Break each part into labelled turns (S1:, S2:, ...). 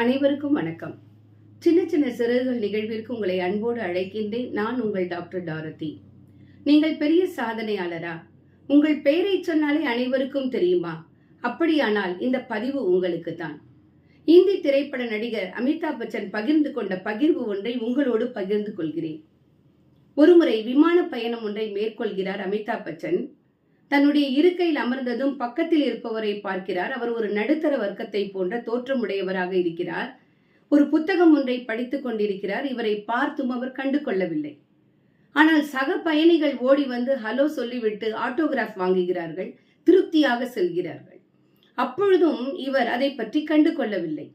S1: அனைவருக்கும் வணக்கம். சின்ன சின்ன சிறகுகள் நிகழ்விற்கு உங்களை அன்போடு அழைக்கின்றேன். நான் உங்கள் டாக்டர் டாரதி. நீங்கள் பெரிய சாதனையாளரா? உங்கள் பெயரை சொன்னாலே அனைவருக்கும் தெரியுமா? அப்படியானால் இந்த பதிவு உங்களுக்கு தான் இந்தி திரைப்பட நடிகர் அமிதாப் பச்சன் பகிர்ந்து கொண்ட பகிர்வு ஒன்றை உங்களோடு பகிர்ந்து கொள்கிறேன். ஒருமுறை விமான பயணம் ஒன்றை மேற்கொள்கிறார் அமிதாப் பச்சன். தன்னுடைய இருக்கையில் அமர்ந்ததும் பக்கத்தில் இருப்பவரை பார்க்கிறார். அவர் ஒரு நடுத்தர வர்க்கத்தை போன்ற தோற்றமுடையவராக இருக்கிறார். ஒரு புத்தகம் ஒன்றை படித்துக் கொண்டிருக்கிறார். இவரை பார்த்தும் அவர் கண்டு கொள்ளவில்லை ஆனால் சக பயணிகள் ஓடி வந்து ஹலோ சொல்லிவிட்டு ஆட்டோகிராஃப் வாங்குகிறார்கள். திருப்தியாக செல்கிறார்கள். அப்பொழுதும் இவர் அதை பற்றி கண்டு கொள்ளவில்லை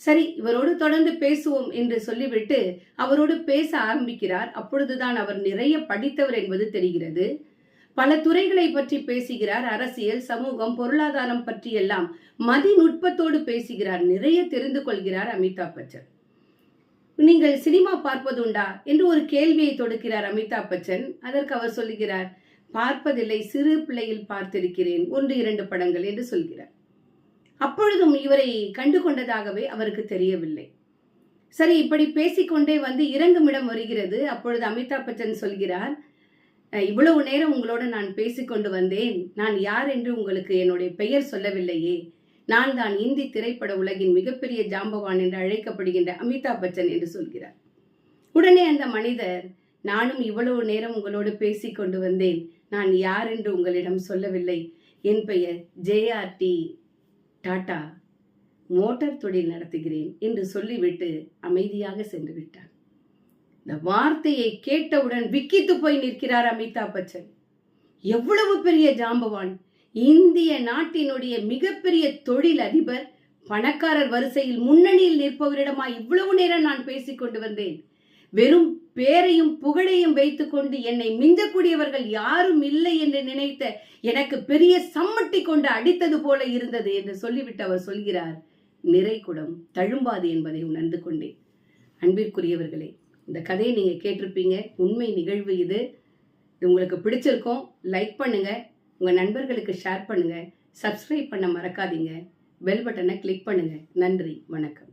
S1: சரி இவரோடு தொடர்ந்து பேசுவோம் என்று சொல்லிவிட்டு அவரோடு பேச ஆரம்பிக்கிறார். அப்பொழுதுதான் அவர் நிறைய படித்தவர் என்பது தெரிகிறது. பல துறைகளை பற்றி பேசுகிறார். அரசியல் சமூகம் பொருளாதாரம் பற்றி எல்லாம் மதிநுட்பத்தோடு பேசுகிறார். நிறைய தெரிந்து கொள்கிறார் அமிதாப் பச்சன். நீங்கள் சினிமா பார்ப்பதுண்டா என்று ஒரு கேள்வியை தொடுக்கிறார் அமிதாப் பச்சன். அதற்கு அவர் சொல்லுகிறார் பார்ப்பதில்லை சிறு பிள்ளையில் பார்த்திருக்கிறேன். ஒன்று இரண்டு படங்கள் என்று சொல்கிறார். அப்பொழுதும் இவரை கண்டு கொண்டதாகவே அவருக்கு தெரியவில்லை. சரி இப்படி பேசிக்கொண்டே வந்து இறங்குமிடம் வருகிறது. அப்பொழுது அமிதாப் பச்சன் சொல்கிறார் இவ்வளவு நேரம் உங்களோட நான் பேசிக்கொண்டு வந்தேன். நான் யார் என்று உங்களுக்கு என்னுடைய பெயர் சொல்லவில்லையே. நான் தான் இந்தி திரைப்பட உலகின் மிகப்பெரிய ஜாம்பவான் என்று அழைக்கப்படுகின்ற அமிதாப் பச்சன் என்று சொல்கிறார். உடனே அந்த மனிதர் நானும் இவ்வளவு நேரம் உங்களோடு பேசிக் கொண்டு வந்தேன். நான் யார் என்று உங்களிடம் சொல்லவில்லை. என் பெயர் ஜேஆர்டி டாடா மோட்டார் தொழில் நடத்துகிறேன் என்று சொல்லிவிட்டு அமைதியாக சென்று விட்டார். இந்த வார்த்தையை கேட்டவுடன் விக்கித்து போய் நிற்கிறார் அமிதாப் பச்சன். எவ்வளவு பெரிய ஜாம்பவான். இந்திய நாட்டினுடைய மிகப்பெரிய தொழில் அதிபர் பணக்காரர் வரிசையில் முன்னணியில் நிற்பவரிடமா இவ்வளவு நேரம் நான் பேசிக் கொண்டு வந்தேன். வெறும் பேரையும் புகழையும் வைத்துக்கொண்டு என்னை மிஞ்சக்கூடியவர்கள் யாரும் இல்லை என்று நினைத்த எனக்கு பெரிய சம்மட்டி கொண்டு அடித்தது போல இருந்தது என்று சொல்லிவிட்டு அவர் சொல்கிறார் நிறைகுடம் தழும்பாது என்பதை உணர்ந்து கொண்டேன். அன்பிற்குரியவர்களே இந்த கதையை நீங்கள் கேட்டிருப்பீங்க. உண்மை நிகழ்வு இது. இது உங்களுக்கு பிடிச்சிருக்கோம் லைக் பண்ணுங்க. உங்கள் நண்பர்களுக்கு ஷேர் பண்ணுங்க. சப்ஸ்கிரைப் பண்ண மறக்காதீங்க. பெல் பட்டனை கிளிக் பண்ணுங்க. நன்றி. வணக்கம்.